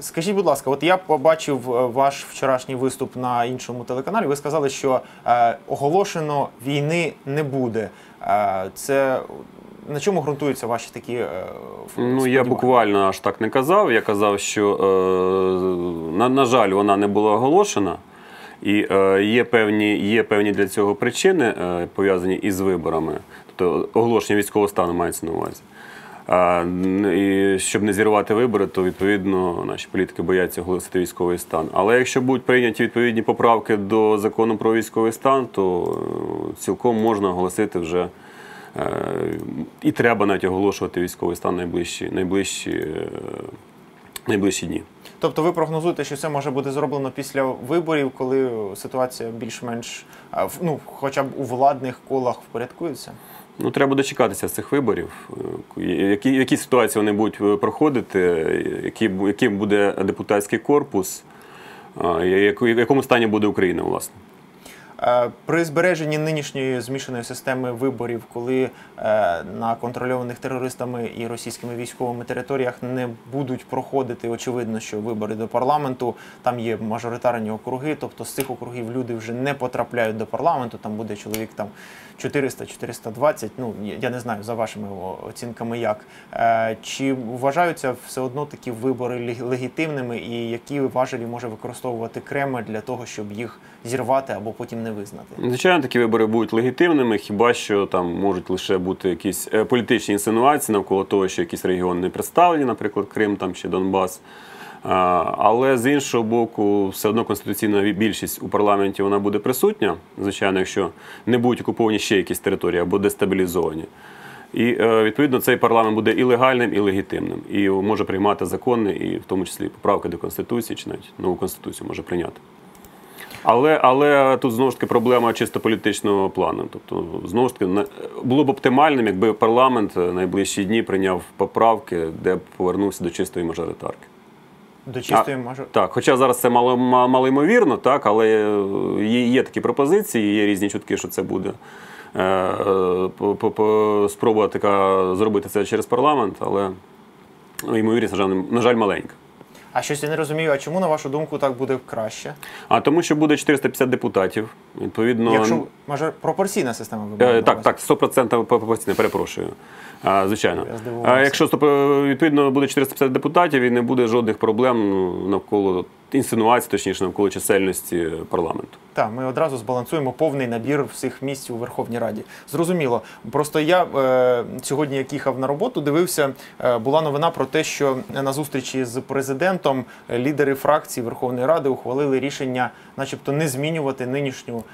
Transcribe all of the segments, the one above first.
Скажіть, будь ласка, от я побачив е, ваш вчорашній виступ на іншому телеканалі. Ви сказали, що е, оголошено війни не буде. Е, це на чому ґрунтуються ваші такі е, Ну, я буквально аж так не казав. Я казав, що, е, на, на жаль, вона не була оголошена. І е, є, певні, є певні для цього причини, е, пов'язані із виборами. Тобто оголошення військового стану мається на увазі. І щоб не зірвати вибори, то відповідно наші політики бояться оголосити військовий стан. Але якщо будуть прийняті відповідні поправки до закону про військовий стан, то е, цілком можна оголосити вже е, і треба навіть оголошувати військовий стан найближчі, найближчі, е, найближчі дні. Тобто ви прогнозуєте, що це може бути зроблено після виборів, коли ситуація більш-менш ну, хоча б у владних колах впорядкується? Ну, треба дочекатися цих виборів. Е, Які, які ситуації вони будуть е, проходити, які, яким буде депутатський корпус, в якому стані буде Україна, власне. Е, При збереженні нинішньої змішаної системи виборів, коли е, на контрольованих терористами і російськими військовими територіях не будуть проходити, очевидно, що вибори до парламенту, там є мажоритарні округи, тобто з цих округів люди вже не потрапляють до парламенту. Там буде чоловік там 400-420, Ну я- не знаю за вашими оцінками, як Е, чи вважаються все одно такі вибори легітимними, і які важелі може використовувати Кремль для того, щоб їх зірвати або потім не визнати? Звичайно, такі вибори будуть легітимними, хіба що там можуть лише бути якісь е, політичні інсинуації навколо того, що якісь регіони не представлені, наприклад, Крим там чи Донбас. Але з іншого боку, все одно конституційна більшість у парламенті вона буде присутня, звичайно, якщо не будуть окуповані ще якісь території або дестабілізовані. І е, відповідно цей парламент буде і легальним, і легітимним, і може приймати закони, і в тому числі поправки до конституції, чи навіть нову конституцію може прийняти. Але, але тут знову ж таки проблема чисто політичного плану. Тобто, знову ж таки, було б оптимальним, якби парламент е, найближчі дні прийняв поправки, де б повернувся до чистої мажоритарки. До чистої мажор... Так, хоча зараз це мало, ма- малоймовірно, так, але е, є, є такі пропозиції, є різні чутки, що це буде. Е, е, спробувати така, зробити це через парламент, але ймовірність, на жаль, на жаль, маленька. А щось я не розумію, а чому, на вашу думку, так буде краще? А тому, що буде 450 депутатів, відповідно. Якщо мажор... пропорційна система Е, Так, увазі? так, 100% пропорційне, перепрошую. А, Звичайно. А якщо відповідно буде 450 депутатів і не буде жодних проблем навколо інсинуацій, точніше, навколо чисельності парламенту. Так, ми одразу збалансуємо повний набір всіх місць у Верховній Раді. Зрозуміло. Просто я е, сьогодні, як їхав на роботу, дивився, е, була новина про те, що на зустрічі з президентом лідери фракцій Верховної Ради ухвалили рішення, начебто, не змінювати нинішню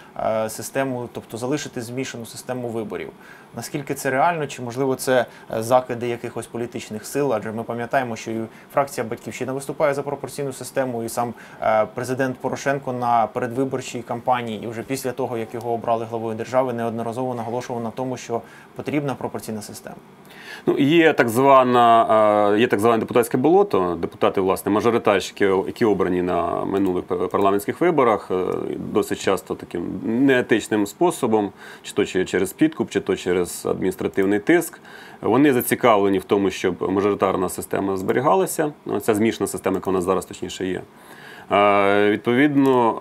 систему, тобто залишити змішану систему виборів. Наскільки це реально, чи можливо це е, закиди якихось політичних сил? Адже ми пам'ятаємо, що і фракція Батьківщина виступає за пропорційну систему, і сам е, президент Порошенко на передвиборчій кампанії, і вже після того, як його обрали главою держави, неодноразово наголошував на тому, що потрібна пропорційна система. Ну, є так звана, е, є так зване депутатське болото. Депутати, власне, мажоритарщики, які обрані на минулих парламентських виборах, е, досить часто таким неетичним способом, чи то через підкуп, чи то через адміністративний тиск. Вони зацікавлені в тому, щоб мажоритарна система зберігалася. Ну, Ця змішана система, яка у нас зараз точніше є. Е, Відповідно,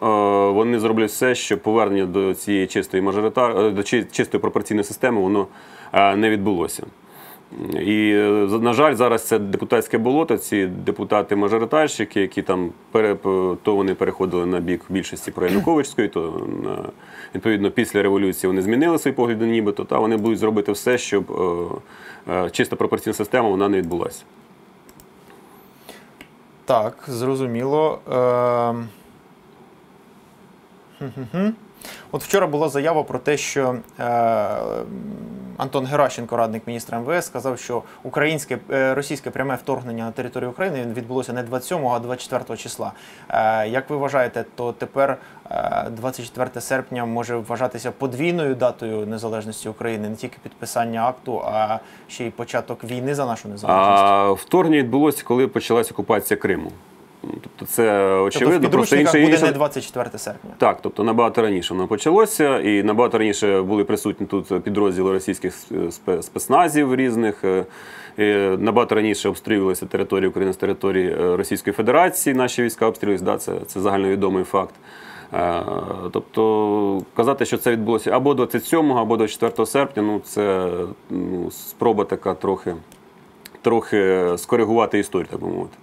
вони зроблять все, щоб повернення до цієї чистої мажоритар, до чи- чистої пропорційної системи воно не відбулося. І, е, на жаль, зараз це депутатське болото, ці депутати-мажоритарщики, які там пере, то вони переходили на бік більшості проянуковичської, то відповідно після революції вони змінили свої погляди, нібито, та вони будуть зробити все, щоб е, е, чиста пропорційна система вона не відбулася. Так, зрозуміло. Хм-хм-хм. От вчора була заява про те, що е, Антон Геращенко, радник міністра МВС, сказав, що українське е, російське пряме вторгнення на територію України відбулося не 27, а 24 числа. Е, як ви вважаєте, то тепер е, 24 серпня може вважатися подвійною датою незалежності України, не тільки підписання акту, а ще й початок війни за нашу незалежність? А вторгнення відбулося, коли почалась окупація Криму. Тобто це Тобто в очевидно. Просто інше, буде інше... не 24 серпня. Так, тобто набагато раніше воно почалося, і набагато раніше були присутні тут підрозділи російських спецназів різних. е, і Набагато раніше обстрілювалися території України з території е, Російської Федерації. Наші війська обстрілювалися, да, це, це загальновідомий факт. Е, Тобто казати, що це відбулося або 27, або 24 серпня, ну це ну, спроба така трохи, трохи скоригувати історію, так би мовити.